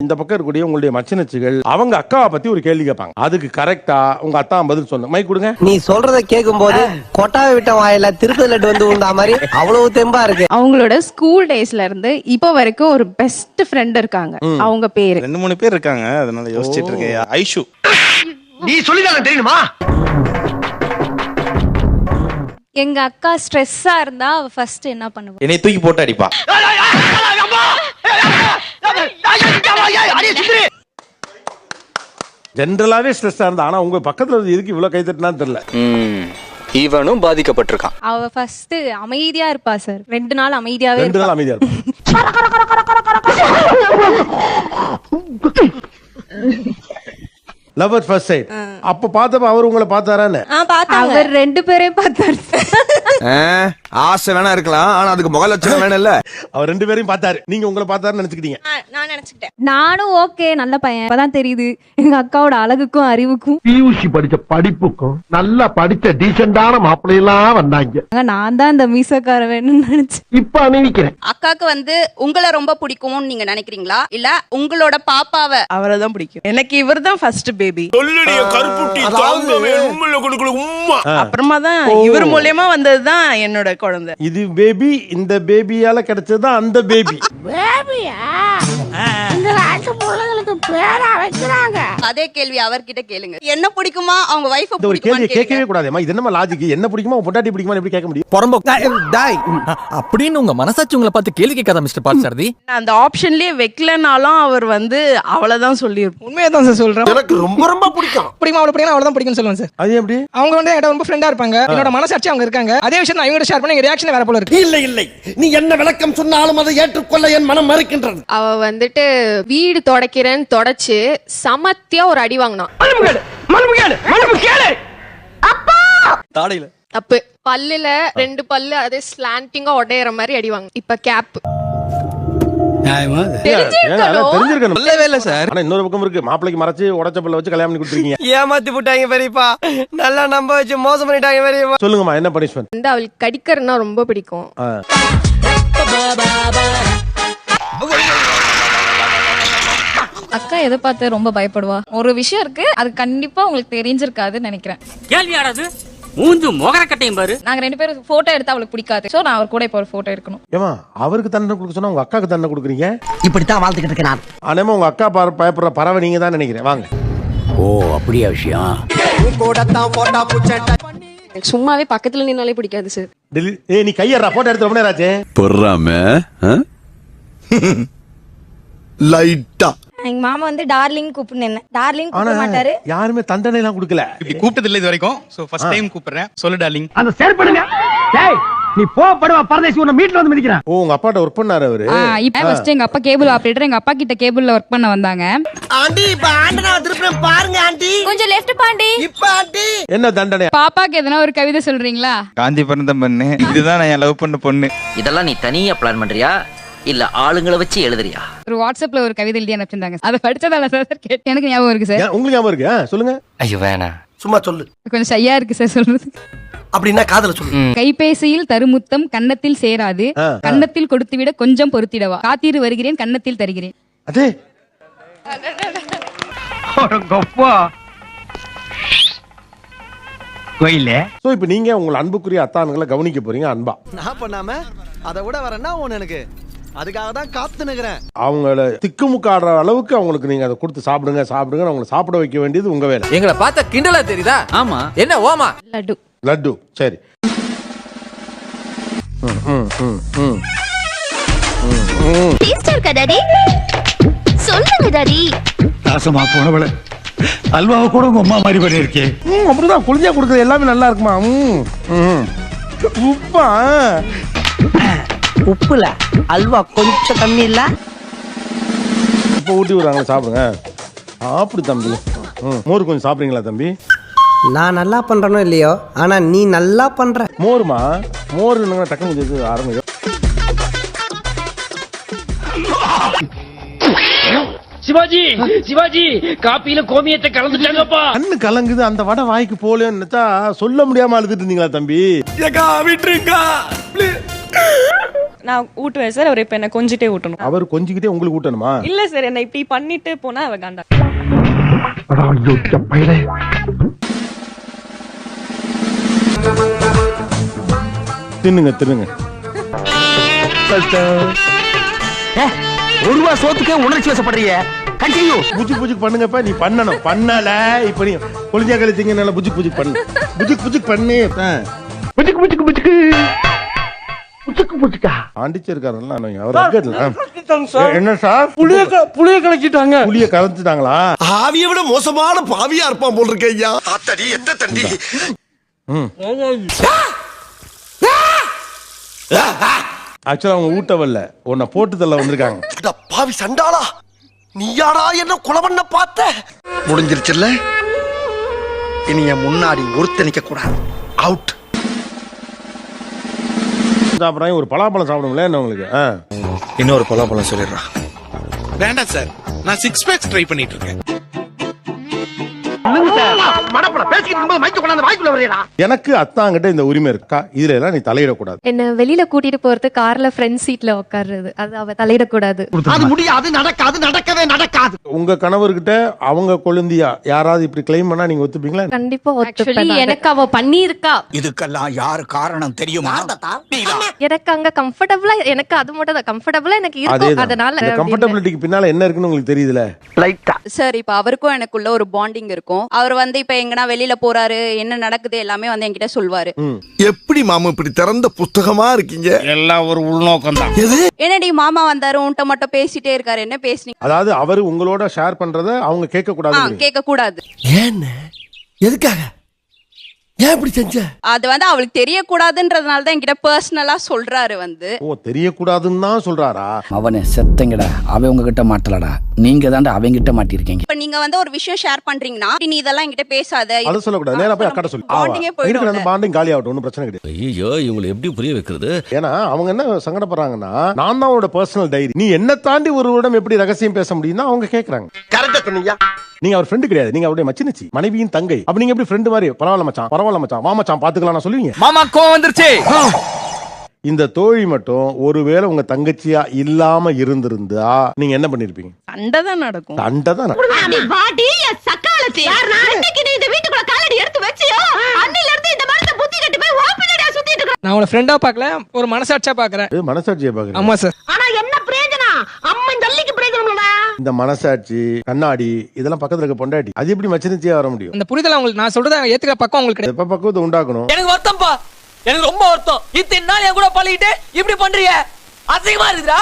இந்த பக்கம் இருக்கக்கூடிய உங்களுடைய மச்சினச்சிகள் அவங்க அக்காவை பத்தி ஒரு கேள்வி கேட்பாங்க அதுக்கு கரெக்டா உங்க அத்தா பதில் சொன்ன மை கொடுங்க நீ சொல்றத கேட்கும் போது கொட்டாவை விட்ட வாயில திருப்பதி லட்டு வந்து உண்டா மாதிரி அவ்வளவு தெம்பா இருக்கு அவங்களோட ஸ்கூல் டேஸ்ல இருந்து இப்போ வரைக்கும் ஒரு பெஸ்ட் ஃப்ரெண்ட் இருக்காங்க அவங்க பேரு ரெண்டு மூணு பேர் இருக்காங்க அதனால யோசிச்சிட்டு இருக்கேன் ஐஷு நீ சொல்லிதானே தெரியுமா எங்க அக்கா ஸ்ட்ரெஸ்ஸா இருந்தா அவ ஃபர்ஸ்ட் என்ன பண்ணுவா என்னை தூக்கி போட்டு அடிப்பா ஜென்ரலாவே ஸ்ட்ரெஸ்ஸா இருந்தா ஆனா உங்க பக்கத்துல இருந்து எதுக்கு இவ்வளவு கை தட்டினான்னு தெரியல. இவனும் பாதிக்கப்பட்டிருக்கான். அவ ஃபர்ஸ்ட் அமைதியா இருப்பா சார் ரெண்டு நாள் அமைதியாவே ரெண்டு நாள் அமைதியா லவ் அட் ஃபர்ஸ்ட் சைட் அப்ப பார்த்தப்ப அவர் உங்களை பார்த்தாரான்னு? அவர் ரெண்டு பேரையும் பார்த்தாரு ஆசை வேணா இருக்கலாம் ஆனா அதுக்கு முக லட்சணம் வேணும் இல்ல. அவர் ரெண்டு பேரையும் பார்த்தாரு. நீங்க உங்களை பார்த்தாருன்னு நினைச்சுக்கிட்டீங்க. நான் நினைச்சுக்கிட்டேன். நானும் ஓகே நல்ல பையன். இப்பதான் தெரியுது. எங்க அக்காவோட அழகுக்கும் அறிவுக்கும். பியூசி படிச்ச படிப்புக்கும் நல்லா படிச்ச டீசெண்டான மாப்பிள்ளையெல்லாம் வந்தாங்க. நான் தான் இந்த மீசக்கார வேணும்னு நினைச்சேன். இப்ப அணிவிக்கிறேன் அக்காக்கு வந்து உங்களை ரொம்ப பிடிக்கும்னு நீங்க நினைக்கிறீங்களா? இல்ல உங்களோட பாப்பாவை? அவரை தான் பிடிக்கும். எனக்கு இவர் தான் ஃபர்ஸ்ட் பேபி அப்புறமா தான் இவர் மூலியமா வந்தது தான் என்னோட குழந்தை. இது பேபி இந்த பேபியால கிடைச்சது அந்த பேபி அதே கேள்வி அவர்கிட்ட கேளுங்க. என்ன பிடிக்குமா? அவங்க வைஃப் இந்த ஒரு பிடிக்குமா கேட்கவே கூடாதுமா இது என்னமா லாஜிக் என்ன பிடிக்குமா? உன் பொண்டாட்டி பிடிக்குமா எப்படி கேட்க முடியும்? அப்படின்னு உங்க மனசாட்சி உங்களை பார்த்து கேள்வி கேட்காத மிஸ்டர் பார்சாரதி நான் அந்த ஆப்ஷன்லயே வைக்கலனாலும் அவர் வந்து அவ்வளவுதான் சொல்லியிருப்போம் உண்மையை தான் சார் சொல்றேன். எனக்கு ரொம்ப ரொம்ப பிடிக்கும். பிடிக்கும்? அவ்வளவு பிடிக்கும் அவ்வளவு பிடிக்கும் சொல்லுவேன் சார் அது எப்படி? அவங்க வந்து என்கிட்ட ரொம்ப ஃப்ரெண்டா இருப்பாங்க. என்னோட மனசாட்சி அவங்க இருக்காங்க. அதே விஷயம் நான் இவங்க ஷேர் பண்ண ரியாக்ஷன் வேற போல இருக்கு. இல்லை இல்லை. நீ என்ன விளக்கம் சொன்னாலும் அதை ஏற்றுக்கொள்ள என் மனம் மறுக்கின்றது. அவ வந்துட்டு வீடு தொடக்கிறேன்னு தொடச்சு சமத்தியா ஒரு அடி வாங்கினான். தாடையில. தப்பு. பல்லுல ரெண்டு பல்லு அதே ஸ்லாண்டிங்கா உடையற மாதிரி அடி வாங்க இப்ப கேப் இன்னொரு பக்கம் இருக்கு. மாப்பிளைக்கு மறைச்சு உடச்ச பல்ல வச்சு கல்யாணம் பண்ணி கொடுத்துருக்கீங்க. ஏமாத்தி போட்டாங்க பெரியப்பா. நல்லா நம்ப வச்சு மோசம் பண்ணிட்டாங்க பெரியப்பா. சொல்லுங்கம்மா என்ன பனிஷ்மெண்ட் வந்து அவளுக்கு கடிக்கிறதுனா ரொம்ப பிடிக்கும். அக்கா எதை பார்த்து ரொம்ப பயப்படுவா? ஒரு விஷயம் இருக்கு அது கண்டிப்பா உங்களுக்கு தெரிஞ்சிருக்காதுன்னு நினைக்கிறேன். கேள்வி யாராவது மூஞ்சு மோகர கட்டையும் பாரு. நாங்க ரெண்டு பேரும் போட்டோ எடுத்தா அவளுக்கு பிடிக்காது. சோ நான் அவர் கூட இப்போ ஒரு போட்டோ எடுக்கணும். ஏமா அவருக்கு தண்டனை கொடுக்க சொன்னா உங்க அக்காக்கு தண்டனை கொடுக்குறீங்க? இப்படித்தான் வாழ்ந்துகிட்டு இருக்கேன் நான். ஆனாமா உங்க அக்கா பார- பயப்படுற பறவை நீங்க தான் நினைக்கிறேன். வாங்க. ஓ அப்படியா விஷயம்? எனக்கு சும்மாவே பக்கத்துல நின்னாலே பிடிக்காது சார் டெல்லி ஏய் நீ கையறா போட்டோ எடுத்து ரொம்ப நேரம் ஆச்சு. பொறாம லைட்டா எங்க மாமா வந்து டார்லிங் கூப்பிடுனேன் டார்லிங் ஆனா யாருமே தண்டனை எல்லாம் கொடுக்கல. இப்படி கூப்பிட்டது இல்ல இது வரைக்கும். சோ ஃபர்ஸ்ட் டைம் கூப்பிடுறேன். சொல்லு டார்லிங். அந்த செயற்படுங்க. டேய் நீ போ படுவா பரதேசி உன்னை மீட்ல வந்து மிதிக்கிறான். ஓ உங்க அப்பாட்ட ஒர்க் பண்ணாரு அவரு? இப்ப ஃபர்ஸ்ட் எங்க அப்பா கேபிள் ஆபரேட்டர் எங்க அப்பா கிட்ட கேபிள்ல ஒர்க் பண்ண வந்தாங்க. ஆண்டி இப்ப ஆண்டனா திருப்பி பாருங்க ஆண்டி. கொஞ்சம் லெஃப்ட் பாண்டி. இப்ப ஆண்டி. என்ன தண்டனை? பாப்பாக்கு எதனா ஒரு கவிதை சொல்றீங்களா? காந்தி பிறந்த பொண்ணு. இதுதான் நான் லவ் பண்ண பொண்ணு. இதெல்லாம் நீ தனியா பிளான் பண்றியா? இல்ல ஆளுங்களை வச்சு எழுதுறியா? ஒரு வாட்ஸ்அப்ல ஒரு கவிதை எழுதி அனுப்பிச்சிருந்தாங்க. அதை படிச்சதால சார் கேட்டு எனக்கு ஞாபகம் இருக்கு சார். உங்களுக்கு ஞாபகம் இருக்கு? சொல்லுங்க. ஐயோ வேணா. சும்மா சொல்லு. கொஞ்சம் ஷையா இருக்கு சார் சொல்றது. அப்படின்னா காதல சொல்லு. கைபேசியில் தருமுத்தம் கன்னத்தில் சேராது. கன்னத்தில் கொடுத்துவிட கொஞ்சம் பொறுத்திடவா காத்திரு வருகிறேன் கன்னத்தில் தருகிறேன். அதே? கோயில சோ இப்போ நீங்க உங்கள் அன்புக்குரிய அத்தானுங்களை கவனிக்க போறீங்க அன்பா? நான் பண்ணாம அதை விட வரேன்னா ஒண்ணு எனக்கு அதுக்காக தான் காத்து நிக்கிறேன் அவங்கள திக்குமுக்காடுற அளவுக்கு அவங்களுக்கு நீங்க அதை கொடுத்து சாப்பிடுங்க சாப்பிடுங்க அவங்களை சாப்பிட வைக்க வேண்டியது உங்க வேலை. எங்களை பார்த்தா கிண்டலா தெரியுதா? ஆமா. என்ன ஓமா? லட்டு. லட்டு சரி. ம், ம், ம், ம். டேஸ்டா இருக்கா டாடி சொல்லுங்க டாடி நாசமா போனவள. அல்வாவை கூட உங்க அம்மா மாதிரி பண்ணிருக்கே ம், அப்படிதான் குளிஞ்சா கொடுக்குறது எல்லாமே நல்லா இருக்குமா? ம், ம். உப்பா உப்புல. அல்வா கொஞ்சம் கம்மி இல்ல. இப்போ ஊட்டி விடுறாங்களா சாப்பிடுங்க. சாப்பிடு தம்பி. ம், மோர் கொஞ்சம் சாப்பிடுறீங்களா தம்பி? நான் நல்லா பண்றனோ இல்லையோ? ஆனா நீ நல்லா பண்ற. மோருமா? மோர் என்னங்க டக்குனு கொஞ்சம் ஆரம்பிக்கும். சிவாஜி சிவாஜி காப்பியில கோமியத்தை கலந்துட்டாங்கப்பா. கண்ணு கலங்குது அந்த வடை வாய்க்கு போலேன்னு நினைச்சா சொல்ல முடியாம அழுதுட்டு இருந்தீங்களா தம்பி? நான் ஊட்டுவேன் சார். அவர் இப்ப என்ன கொஞ்சிட்டே ஊட்டணும். அவர் கொஞ்சிக்கிட்டே உங்களுக்கு ஊட்டணுமா? இல்ல சார் என்ன இப்படி பண்ணிட்டு போனா அவ காண்டா. தின்னுங்க தின்னுங்க. ஒரு ரூபா சோத்துக்கே உணர்ச்சி வசப்படுறிய கண்டினியூ புஜுக் புஜுக் பண்ணுங்கப்ப நீ பண்ணணும். பண்ணல இப்ப நீ கொளிஞ்சா கழிச்சிங்க நல்லா புஜுக் புஜுக் பண்ணு. புஜுக் புஜுக் பண்ணு. ஆ. புச்சுக்கு புச்சுக்கு புச்சுக்கு புச்சுக்கு பாண்டிச்சேரிக்காரன்ல அவர் என்ன சார்? புளிய புளிய கலக்கிட்டாங்க. புளிய கலந்துட்டாங்களா? ஆவியை விட மோசமான பாவியா இருப்பான் போல் இருக்க ஐயா. ஆத்தடி எத்த தண்டி? ஆக்சுவலா அவங்க ஊட்ட வரல. உன்னை போட்டு தள்ள வந்திருக்காங்க. பாவி சண்டாளா. நீயாடா என்ன கொலை பண்ண பார்த்த? முடிஞ்சிருச்சுல்ல? இனி என் முன்னாடி ஒருத்த நிக்க கூடாது அவுட் சாப்பிட்றாங்க ஒரு பலாப்பழம் சாப்பிடுங்களேன் என்ன உங்களுக்கு? ஆ. இன்னொரு பலாப்பழம் சொல்லிடுறான் வேண்டாம் சார் நான் சிக்ஸ் பேக்ஸ் ட்ரை பண்ணிட்டு இருக்கேன். மடப்பட பேசிக்கிட்டு இருக்கும்போது மைக்கு கொண்டாந்து வாய்க்குள்ள வரையடா எனக்கு அத்தாங்கிட்ட இந்த உரிமை இருக்கா? இதுல எல்லாம் நீ தலையிடக்கூடாது. என்ன வெளியில கூட்டிட்டு போறது கார்ல ஃப்ரண்ட் சீட்ல உட்காருறது அது அவ தலையிடக்கூடாது. அது முடியாது நடக்காது நடக்கவே நடக்காது. உங்க கணவர்கிட்ட அவங்க கொழுந்தியா? யாராவது இப்படி கிளைம் பண்ணா நீங்க ஒத்துப்பீங்களா? கண்டிப்பா ஒத்துப்பேன் எனக்கு அவ பண்ணியிருக்கா. இதுக்கெல்லாம் யாரு காரணம் தெரியுமா? எனக்கு அங்க கம்ஃபர்டபுளா எனக்கு அது மட்டும் தான். கம்ஃபர்டபுளா எனக்கு இருக்கும். அதனால கம்ஃபர்டபிலிட்டிக்கு பின்னால என்ன இருக்குன்னு உங்களுக்கு தெரியுதுல? லைட்டா சார் இப்ப அவருக்கும் எனக்குள்ள ஒரு பாண்டிங் இருக்கும். அவர் வந்து இப்ப எங்கனா வெளியில போறாரு என்ன நடக்குது எல்லாமே வந்து என்கிட்ட சொல்வாரு. எப்படி மாமா இப்படி திறந்த புஸ்தகமா இருக்கீங்க? எல்லாம் ஒரு உள்நோக்கம் தான். என்னடி மாமா வந்தாரு உன்கிட்ட மட்டும் பேசிட்டே இருக்காரு என்ன பேசுனீங்க? அதாவது அவர் உங்களோட ஷேர் பண்றத அவங்க கேட்க ஆ கூடாது கேட்க கூடாது ஏன்னு? எதுக்காக? ஏன் இப்படி செஞ்ச? அது வந்து அவளுக்கு தெரியக்கூடாதுன்றதுனால தான் என்கிட்ட பர்சனலா சொல்றாரு வந்து. ஓ தெரியக்கூடாதுன்னு தான் சொல்றாரா? அவனே செத்தங்கடா. அவன் உங்ககிட்ட மாட்டலடா. நீங்க தாண்டா அவங்கிட்ட மாட்டிருக்கீங்க. இப்ப நீங்க வந்து ஒரு விஷயம் ஷேர் பண்றீங்கன்னா நீ இதெல்லாம் என்கிட்ட பேசாத. அதை சொல்லக்கூடாது. நேரா போய் அக்காட்ட சொல்லி. பாண்டிங்கே போயிடும் அந்த பாண்டிங் காலி ஆகட்டும்? ஒன்றும் பிரச்சனை கிடையாது. ஐயோ இவங்களை எப்படி புரிய வைக்கிறது? ஏன்னா அவங்க என்ன சங்கடப்படுறாங்கன்னா நான் தான் அவனோட பர்சனல் டைரி. நீ என்ன தாண்டி ஒருவரிடம் எப்படி ரகசியம் பேச முடியும்னா அவங்க கேக்குறாங்க. கரெக்டா சொன்னீங்க. நீங்க அவர் ஃப்ரெண்டு கிடையாது. நீங்க அவருடைய மச்சினிச்சி மனைவியின் தங்கை. அப்ப நீங்க எப்படி ஃப்ரெண்டு மாதிரி பரவாயில்ல மச்சான் பரவாயில்ல மச்சான் வா மச்சான் பாத்துக்கலாம் நான் சொல்லுவீங்க? மாமா கோவம் வந்துருச்சு. இந்த தோழி மட்டும் ஒருவேளை உங்க தங்கச்சியா இல்லாம இருந்திருந்தா நீங்க என்ன பண்ணிருப்பீங்க? சண்டை தான் நடக்கும். சண்டை தான் நான்? உங்களை ஃப்ரெண்டா பார்க்கல ஒரு மனசாட்சியா பாக்குறேன் மனசாட்சியை பாக்குறேன் ஆமா சார் ஆனா இந்த மனசாட்சி கண்ணாடி இதெல்லாம் பக்கத்துல இருக்க பொண்டாட்டி. அது எப்படி மச்சினிச்சியா வர முடியும்? அந்த புரிதல் உங்களுக்கு நான் சொல்றதை ஏத்துக்கிற பக்கம் உங்களுக்கு கிடையாது. எப்ப பக்குவத்தை உண்டாக்கணும்? எனக்கு வருத்தம்ப்பா எனக்கு ரொம்ப வருத்தம். இத்தனை நாள் என் கூட பழகிட்டு இப்படி பண்றீங்க? அசிங்கமா இருக்குதா